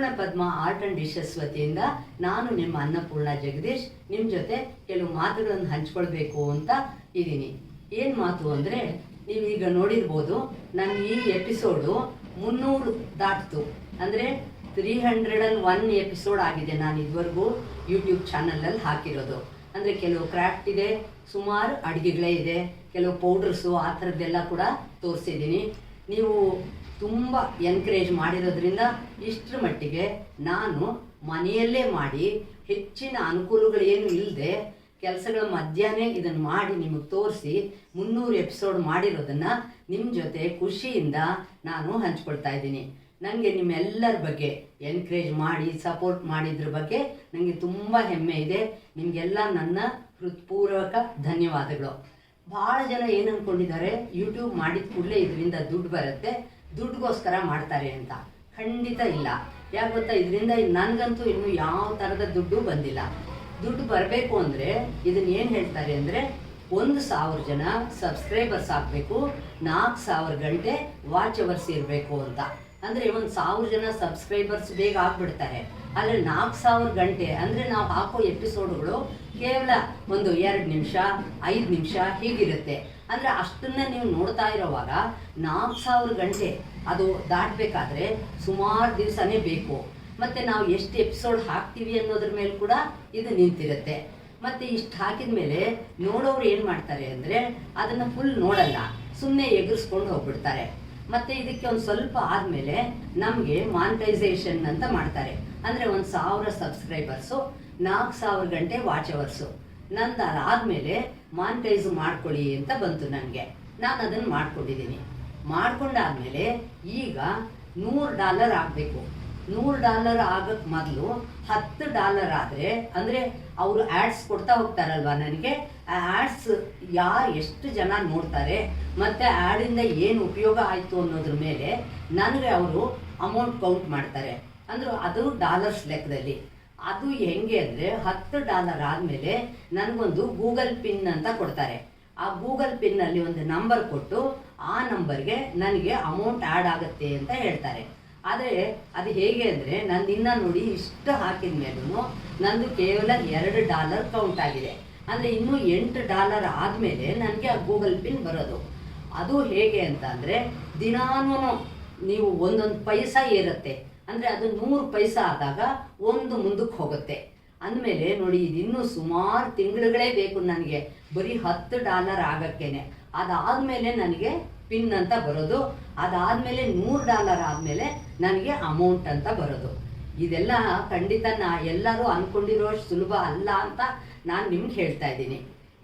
ಪೂರ್ಣ ಪದ್ಮ art and dishes ವತಿಯಿಂದ ನಾನು ನಿಮ್ಮ ಅನ್ನಪೂರ್ಣ ಜಗದೀಶ್ ನಿಮ್ಮ ಜೊತೆ ಕೆಲವು ಮಾತುಗಳನ್ನು ಹಂಚ್ಕೊಳ್ಬೇಕು ಅಂತ ಇದ್ದೀನಿ. ಏನು ಮಾತು ಅಂದರೆ ನೀವೀಗ ನೋಡಿರ್ಬೋದು ನನ್ನ ಈ ಎಪಿಸೋಡು ಮುನ್ನೂರು ದಾಟ್ತು. ಅಂದರೆ three hundred and one episode ಆಗಿದೆ ನಾನು ಇದುವರೆಗೂ ಯೂಟ್ಯೂಬ್ ಚಾನಲಲ್ಲಿ ಹಾಕಿರೋದು. ಅಂದರೆ ಕೆಲವು ಕ್ರಾಫ್ಟ್ ಇದೆ, ಸುಮಾರು ಅಡುಗೆಗಳೇ ಇದೆ, ಕೆಲವು ಪೌಡರ್ಸು ಆ ಥರದ್ದೆಲ್ಲ ಕೂಡ ತೋರಿಸಿದ್ದೀನಿ. ನೀವು ತುಂಬ ಎನ್ಕರೇಜ್ ಮಾಡಿರೋದ್ರಿಂದ ಇಷ್ಟರ ಮಟ್ಟಿಗೆ ನಾನು ಮನೆಯಲ್ಲೇ ಮಾಡಿ ಹೆಚ್ಚಿನ ಅನುಕೂಲಗಳೇನು ಇಲ್ಲದೆ ಕೆಲಸಗಳ ಮಧ್ಯಾಹ್ನ ಇದನ್ನು ಮಾಡಿ ನಿಮಗೆ ತೋರಿಸಿ ಮುನ್ನೂರು ಎಪಿಸೋಡ್ ಮಾಡಿರೋದನ್ನು ನಿಮ್ಮ ಜೊತೆ ಖುಷಿಯಿಂದ ನಾನು ಹಂಚ್ಕೊಳ್ತಾ ಇದ್ದೀನಿ. ನನಗೆ ನಿಮ್ಮೆಲ್ಲರ ಬಗ್ಗೆ ಎನ್ಕರೇಜ್ ಮಾಡಿ ಸಪೋರ್ಟ್ ಮಾಡಿದ್ರ ಬಗ್ಗೆ ನನಗೆ ತುಂಬ ಹೆಮ್ಮೆ ಇದೆ. ನಿಮಗೆಲ್ಲ ನನ್ನ ಹೃತ್ಪೂರ್ವಕ ಧನ್ಯವಾದಗಳು. ಭಾಳ ಜನ ಏನು ಅಂದ್ಕೊಂಡಿದ್ದಾರೆ ಯೂಟ್ಯೂಬ್ ಮಾಡಿದ ಕೂಡಲೇ ಇದರಿಂದ ದುಡ್ಡು ಬರುತ್ತೆ. ದುಡ್ಡುಗೋಸ್ಕರ ಮಾಡ್ತಾರೆ ಅಂತ. ಖಂಡಿತ ಇಲ್ಲ. ಯಾಕೆ ಗೊತ್ತಾ? ಇದರಿಂದ ನನಗಂತೂ ಇನ್ನೂ ಯಾವ ಥರದ ದುಡ್ಡು ಬಂದಿಲ್ಲ. ದುಡ್ಡು ಬರಬೇಕು ಅಂದರೆ ಇದನ್ನ ಏನು ಹೇಳ್ತಾರೆ ಅಂದರೆ ಒಂದು ಸಾವಿರ ಜನ ಸಬ್ಸ್ಕ್ರೈಬರ್ಸ್ ಆಗಬೇಕು ನಾಲ್ಕು ಸಾವಿರ ಗಂಟೆ ವಾಚ್ ಅವರ್ಸ್ ಇರಬೇಕು ಅಂತ. ಅಂದರೆ ಒಂದು ಸಾವಿರ ಜನ ಸಬ್ಸ್ಕ್ರೈಬರ್ಸ್ ಬೇಗ ಆಗ್ಬಿಡ್ತಾರೆ. ಆದರೆ ನಾಲ್ಕು ಸಾವಿರ ಗಂಟೆ ಅಂದರೆ ನಾವು ಹಾಕೋ ಎಪಿಸೋಡ್ಗಳು ಕೇವಲ ಒಂದು ಎರಡು ನಿಮಿಷ, ಐದು ನಿಮಿಷ ಹೀಗಿರುತ್ತೆ. ಅಂದರೆ ಅಷ್ಟನ್ನ ನೀವು ನೋಡ್ತಾ ಇರೋವಾಗ ನಾಲ್ಕು ಸಾವಿರ ಗಂಟೆ ಅದು ದಾಟಬೇಕಾದ್ರೆ ಸುಮಾರು ದಿವಸನೇ ಬೇಕು. ಮತ್ತು ನಾವು ಎಷ್ಟು ಎಪಿಸೋಡ್ ಹಾಕ್ತೀವಿ ಅನ್ನೋದ್ರ ಮೇಲೆ ಕೂಡ ಇದು ನಿಂತಿರುತ್ತೆ. ಮತ್ತು ಇಷ್ಟು ಹಾಕಿದ ಮೇಲೆ ನೋಡೋರು ಏನು ಮಾಡ್ತಾರೆ ಅಂದರೆ ಅದನ್ನು ಫುಲ್ ನೋಡಲ್ಲ ಸುಮ್ಮನೆ ಎಗರಿಸ್ಕೊಂಡು ಹೋಗ್ಬಿಡ್ತಾರೆ. ಮತ್ತು ಇದಕ್ಕೆ ಒಂದು ಸ್ವಲ್ಪ ಆದಮೇಲೆ ನಮಗೆ ಮಾನಿಟೈಸೇಷನ್ ಅಂತ ಮಾಡ್ತಾರೆ. ಅಂದರೆ ಒಂದು ಸಾವಿರ ಸಬ್ಸ್ಕ್ರೈಬರ್ಸು ನಾಲ್ಕು ಸಾವಿರ ಗಂಟೆ ವಾಚ್ ಅವರ್ಸು ನಂದು ಅದಾದಮೇಲೆ ಮಾನಿಟೈಸ್ ಮಾಡ್ಕೊಳ್ಳಿ ಅಂತ ಬಂತು ನನಗೆ. ನಾನು ಅದನ್ನು ಮಾಡ್ಕೊಂಡಿದ್ದೀನಿ ಮಾಡ್ಕೊಂಡಾದ್ಮೇಲೆ ಈಗ ನೂರು ಡಾಲರ್ ಆಗಬೇಕು. ನೂರು ಡಾಲರ್ ಆಗಕ್ಕೆ ಮೊದಲು ಹತ್ತು ಡಾಲರ್ ಆದರೆ, ಅಂದರೆ ಅವರು ಆ್ಯಡ್ಸ್ ಕೊಡ್ತಾ ಹೋಗ್ತಾರಲ್ವ ನನಗೆ? ಆ ಆ್ಯಡ್ಸ್ ಯಾರು ಎಷ್ಟು ಜನ ನೋಡ್ತಾರೆ, ಮತ್ತು ಆ್ಯಡಿಂದ ಏನು ಉಪಯೋಗ ಆಯಿತು ಅನ್ನೋದ್ರ ಮೇಲೆ ನನಗೆ ಅವರು ಅಮೌಂಟ್ ಕೌಂಟ್ ಮಾಡ್ತಾರೆ. ಅಂದ್ರೆ ಅದು ಡಾಲರ್ಸ್ ಲೆಕ್ಕದಲ್ಲಿ. ಅದು ಹೆಂಗೆ ಅಂದರೆ ಹತ್ತು ಡಾಲರ್ ಆದಮೇಲೆ ನನಗೊಂದು ಗೂಗಲ್ ಪಿನ್ ಅಂತ ಕೊಡ್ತಾರೆ. ಆ ಗೂಗಲ್ ಪಿನ್ನಲ್ಲಿ ಒಂದು ನಂಬರ್ ಕೊಟ್ಟು ಆ ನಂಬರ್ಗೆ ನನಗೆ ಅಮೌಂಟ್ ಆ್ಯಡ್ ಆಗುತ್ತೆ ಅಂತ ಹೇಳ್ತಾರೆ. ಆದರೆ ಅದು ಹೇಗೆ ಅಂದರೆ ನಾನು ನಿನ್ನ ನೋಡಿ ಇಷ್ಟು ಹಾಕಿದ ಮೇಲೂ ನಂದು ಕೇವಲ ಎರಡು ಡಾಲರ್ ಕೌಂಟ್ ಆಗಿದೆ. ಅಂದರೆ ಇನ್ನೂ ಎಂಟು ಡಾಲರ್ ಆದಮೇಲೆ ನನಗೆ ಆ ಗೂಗಲ್ ಪಿನ್ ಬರೋದು. ಅದು ಹೇಗೆ ಅಂತ ಅಂದರೆ ದಿನಾನು ನೀವು ಒಂದೊಂದು ಪೈಸಾ ಏರುತ್ತೆ. ಅಂದರೆ ಅದು ನೂರು ಪೈಸ ಆದಾಗ ಒಂದು ಮುಂದಕ್ಕೆ ಹೋಗುತ್ತೆ. ಅಂದಮೇಲೆ ನೋಡಿ ಇನ್ನೂ ಸುಮಾರು ತಿಂಗಳುಗಳೇ ಬೇಕು ನನಗೆ. ಬರೀ ಹತ್ತು ಡಾಲರ್ ಆಗಕ್ಕೇನೆ. ಅದಾದಮೇಲೆ ನನಗೆ ಪಿನ್ ಅಂತ ಬರೋದು. ಅದಾದಮೇಲೆ ನೂರು ಡಾಲರ್ ಆದಮೇಲೆ ನನಗೆ ಅಮೌಂಟ್ ಅಂತ ಬರೋದು. ಇದೆಲ್ಲ ಖಂಡಿತ ನಾ ಎಲ್ಲರೂ ಅಂದ್ಕೊಂಡಿರೋಷ್ಟು ಸುಲಭ ಅಲ್ಲ ಅಂತ ನಾನು ನಿಮ್ಗೆ ಹೇಳ್ತಾ ಇದ್ದೀನಿ.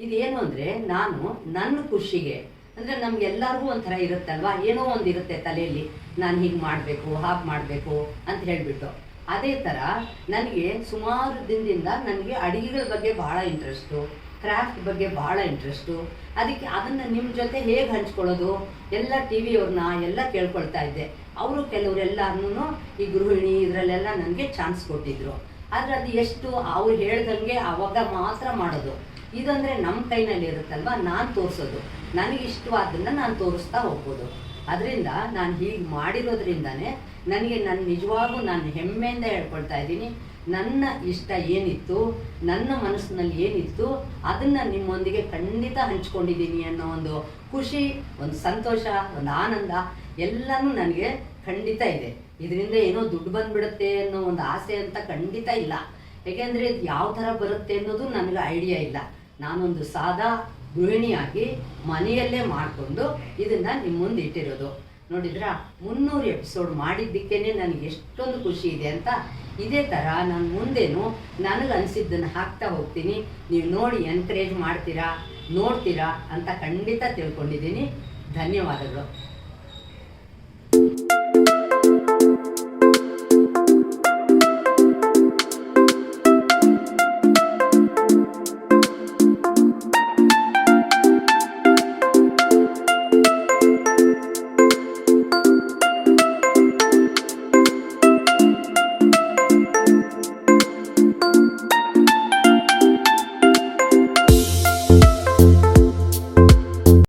ಇದೇನು ಅಂದರೆ, ನಾನು ನನ್ನ ಖುಷಿಗೆ ಅಂದರೆ ನಮ್ಗೆಲ್ಲರಿಗೂ ಒಂಥರ ಇರುತ್ತಲ್ವಾ ಏನೋ ಒಂದು ಇರುತ್ತೆ ತಲೆಯಲ್ಲಿ, ನಾನು ಹೀಗೆ ಮಾಡಬೇಕು, ಹಾಗೆ ಮಾಡಬೇಕು ಅಂತ ಹೇಳಿಬಿಟ್ಟು. ಅದೇ ಥರ ನನಗೆ ಸುಮಾರು ದಿನದಿಂದ ನನಗೆ ಅಡಿಗೆಗಳ ಬಗ್ಗೆ ಭಾಳ ಇಂಟ್ರೆಸ್ಟು ಕ್ರಾಫ್ಟ್ ಬಗ್ಗೆ ಭಾಳ ಇಂಟ್ರೆಸ್ಟು ಅದಕ್ಕೆ ಅದನ್ನು ನಿಮ್ಮ ಜೊತೆ ಹೇಗೆ ಹಂಚ್ಕೊಳ್ಳೋದು? ಎಲ್ಲ ಟಿ ವಿಯವ್ರನ್ನ ಎಲ್ಲ ಕೇಳ್ಕೊಳ್ತಾ ಇದ್ದೆ. ಅವರು ಕೆಲವರೆಲ್ಲರೂ ಈ ಗೃಹಿಣಿ ಇದರಲ್ಲೆಲ್ಲ ನನಗೆ ಚಾನ್ಸ್ ಕೊಟ್ಟಿದ್ರು. ಆದರೆ ಅದು ಎಷ್ಟು ಅವ್ರು ಹೇಳ್ದಂಗೆ ಆವಾಗ ಮಾತ್ರ ಮಾಡೋದು. ಇದಂದರೆ ನಮ್ಮ ಕೈನಲ್ಲಿ ಇರುತ್ತಲ್ವ? ನಾನು ತೋರಿಸೋದು. ನನಗೆ ಇಷ್ಟವಾದ್ದನ್ನು ನಾನು ತೋರಿಸ್ತಾ ಹೋಗ್ಬೋದು. ಅದರಿಂದ ನಾನು ಹೀಗೆ ಮಾಡಿರೋದ್ರಿಂದನೇ ನನಗೆ ನನ್ನ ನಿಜವಾಗೂ ನಾನು ಹೆಮ್ಮೆಯಿಂದ ಹೇಳ್ಕೊಳ್ತಾ ಇದ್ದೀನಿ. ನನ್ನ ಇಷ್ಟ ಏನಿತ್ತು, ನನ್ನ ಮನಸ್ಸಿನಲ್ಲಿ ಏನಿತ್ತು, ಅದನ್ನು ನಿಮ್ಮೊಂದಿಗೆ ಖಂಡಿತ ಹಂಚ್ಕೊಂಡಿದ್ದೀನಿ ಅನ್ನೋ ಒಂದು ಖುಷಿ, ಒಂದು ಸಂತೋಷ, ಒಂದು ಆನಂದ ಎಲ್ಲನೂ ನನಗೆ ಖಂಡಿತ ಇದೆ. ಇದರಿಂದ ಏನೋ ದುಡ್ಡು ಬಂದ್ಬಿಡುತ್ತೆ ಅನ್ನೋ ಒಂದು ಆಸೆ ಅಂತ ಖಂಡಿತ ಇಲ್ಲ. ಏಕೆಂದರೆ ಇದು ಯಾವ ಥರ ಬರುತ್ತೆ ಅನ್ನೋದು ನನಗೆ ಐಡಿಯಾ ಇಲ್ಲ. ನಾನೊಂದು ಸಾದಾ ಗೃಹಿಣಿಯಾಗಿ ಮನೆಯಲ್ಲೇ ಮಾಡಿಕೊಂಡು ಇದನ್ನು ನಿಮ್ಮ ಮುಂದೆ ಇಟ್ಟಿರೋದು. ನೋಡಿದ್ರಾ? ಮುನ್ನೂರು ಎಪಿಸೋಡ್ ಮಾಡಿದ್ದಕ್ಕೇ ನನಗೆ ಎಷ್ಟೊಂದು ಖುಷಿ ಇದೆ ಅಂತ ಇದೇ ಥರ ನಾನು ಮುಂದೇನು ನನಗೆ ಅನಿಸಿದ್ದನ್ನು ಹಾಕ್ತಾ ಹೋಗ್ತೀನಿ. ನೀವು ನೋಡಿ ಎನ್ಕರೇಜ್ ಮಾಡ್ತೀರಾ, ನೋಡ್ತೀರಾ ಅಂತ ಖಂಡಿತ ತಿಳ್ಕೊಂಡಿದ್ದೀನಿ. ಧನ್ಯವಾದಗಳು.